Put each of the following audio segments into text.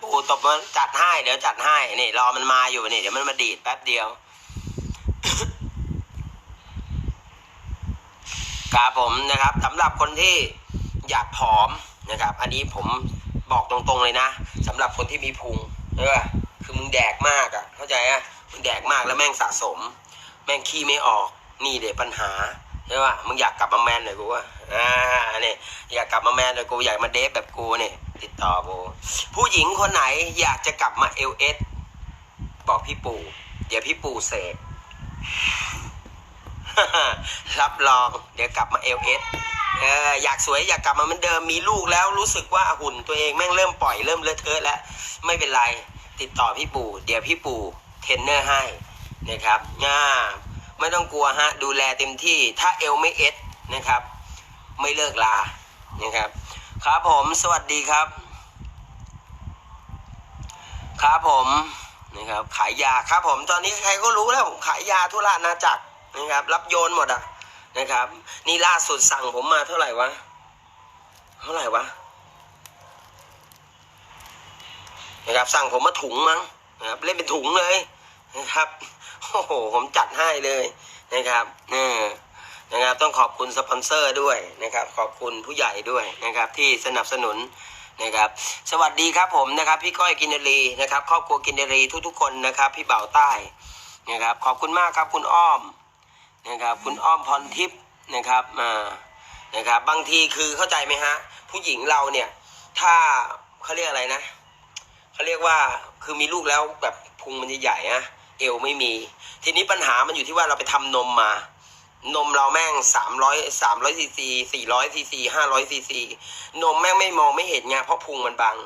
ปูตบมันจัดให้ เดี๋ยวจัดให้ นี่ รอมันมาอยู่นี่ เดี๋ยวมันมาดีดแป๊บเดียวครับผมนะครับสำหรับคนที่อยากผอมนะครับ อันนี้ผมบอกตรงๆเลยนะสำหรับคนที่มีพุงเออคือมึงแดกมากอะ่ะ เข้าใจอะ่ะมึงแดกมากแล้วแม่งสะสม แม่งขี้ไม่ออกนี่เดี๋ยวปัญหาใช่ป่ะมึงอยากกลับมาแมนหน่อยกูว่าอ่าเนี่ยอยากกลับมาแมนหน่อยกูอยากมาเดฟแบบกูเนี่ย ติดต่อกูผู้หญิงคนไหนอยากจะกลับมาเอลเอสบอกพี่ปู่เดี๋ยวพี่ปู่เสกรับรอง เดี๋ยวกลับมาเอลเอสเอออยากสวยอยากกลับมาเหมือนเดิมมีลูกแล้วรู้สึกว่าหุ่นตัวเองแม่งเริ่มปล่อยเริ่มเลอะเทอะแล้ว ไม่เป็นไร ติดต่อพี่ปู่ เดี๋ยวพี่ปู่เทรนเนอร์ให้นะครับง่าไม่ต้องกลัวฮะ ดูแลเต็มที่ถ้าเอลไม่เอสนะครับ ไม่เลิกลานะครับ ครับผม สวัสดีครับ ครับผมนะครับ ขายยาครับผม ตอนนี้ใครก็รู้แล้วผมขายยาทั่วราชอาณาจักรนะครับ รับโยนหมดอะนะครับ นี่ล่าสุดสั่งผมมาเท่าไหร่วะ เท่าไหร่วะนะครับ สั่งผมมาถุงมั้งนะครับเล่นเป็นถุงเลยนะครับโอ้โหผมจัดให้เลยนะครับเออ นะครับ ต้องขอบคุณสปอนเซอร์ด้วยนะครับ ขอบคุณผู้ใหญ่ด้วยนะครับ ที่สนับสนุนนะครับ สวัสดีครับผมนะครับ พี่ก้อยกินนารีนะครับ ครอบครัวกินนารีทุกๆคนนะครับ พี่เบ่าใต้นะครับ ขอบคุณมากครับคุณอ้อมนะครับ คุณอ้อมพรทิพย์นะครับมานะครับ บางทีคือเข้าใจไหมฮะ ผู้หญิงเราเนี่ย ถ้าเขาเรียกอะไรนะเขาเรียกว่าคือมีลูกแล้วแบบพุงมันใหญ่นะเอวไม่มี ทีนี้ปัญหามันอยู่ที่ว่าเราไปทำนมมา นมเราแม่งสามร้อยสามร้อยซีซีสี่ร้อยซีซีห้าร้อยซีซีนมแม่งไม่มองไม่เห็นไงเพราะพุงมันบัง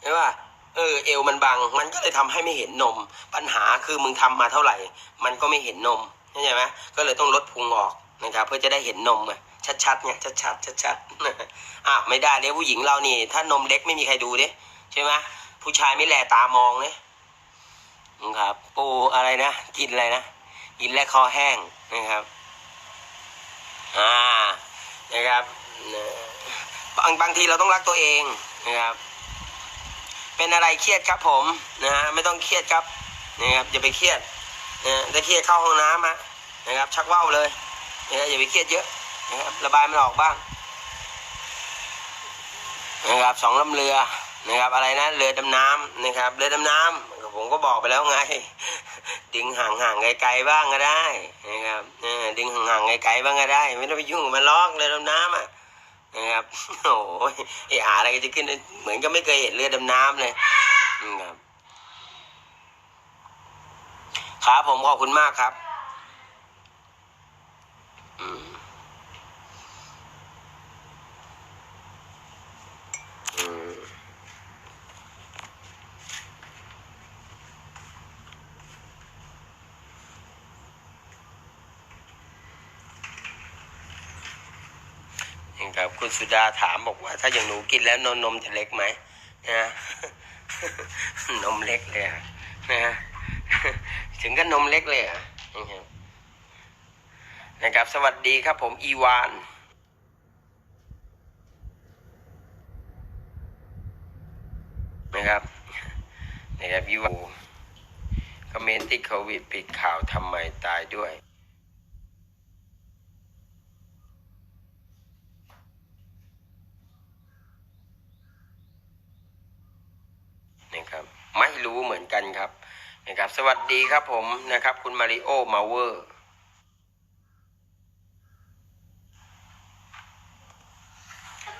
ใช่ป่ะเออเอวมันบัง มันก็เลยทำให้ไม่เห็นนม ปัญหาคือมึงทำมาเท่าไหร่ มันก็ไม่เห็นนมเข้าใจไหมก็เลยต้องลดพุงออกนะครับ เพื่อจะได้เห็นนมไงชัดๆเนี่ยชัดๆชัดๆอะไม่ได้เนี่ยผู้หญิงเรานี่ ถ้านมเล็กไม่มีใครดูเด้ใช่ไหมผู้ชายไม่แลตามองเนี่ยนะครับปูอะไรนะกินอะไรนะกินและคอแห้งนะครับ อ่านะครับบางบางทีเราต้องรักตัวเองนะครับ เป็นอะไรเครียดครับผมนะฮะไม่ต้องเครียดครับนะครับอย่าไปเครียดนะถ้าเครียดเข้าห้องน้ำฮะนะครับ ชักว่าวเลยนะครับอย่าไปเครียดเยอะนะครับระบายมันออกบ้างนะครับสองลำเรือนะครับอะไรนะเรือดำน้ำนะครับเรือดำน้ำผมก็บอกไปแล้วไง ดึงห่างๆไกลๆบ้างก็ได้นะครับอดึงห่างๆไกลๆบ้างก็ได้ ไม่ต้องไปยุ่งกับมันล็อกเรือดำน้ำอะนะครับโอ้ยไออาอะไรจะขึ้น เหมือนก็ไม่เคยเห็นเรือดำน้ำเลยนะครับครับผมขอบคุณมากครับอืมอืม นะ ครับคุณสุดาถามบอกว่า ถ้าอย่างหนูกินแล้วนมนมจะเล็กไหมนะนมเล็กเลยอะนะถึงก็นมเล็กเลยนะครับนะครับ สวัสดีครับผมอีวานนะครับนะครับอีวานคอมเมนต์ที่โควิดปิดข่าวทำไมตายด้วย นะครับไม่รู้ เหมือนกันครับนะครับ สวัสดีครับผมนะครับ คุณมาริโอมาเวอร์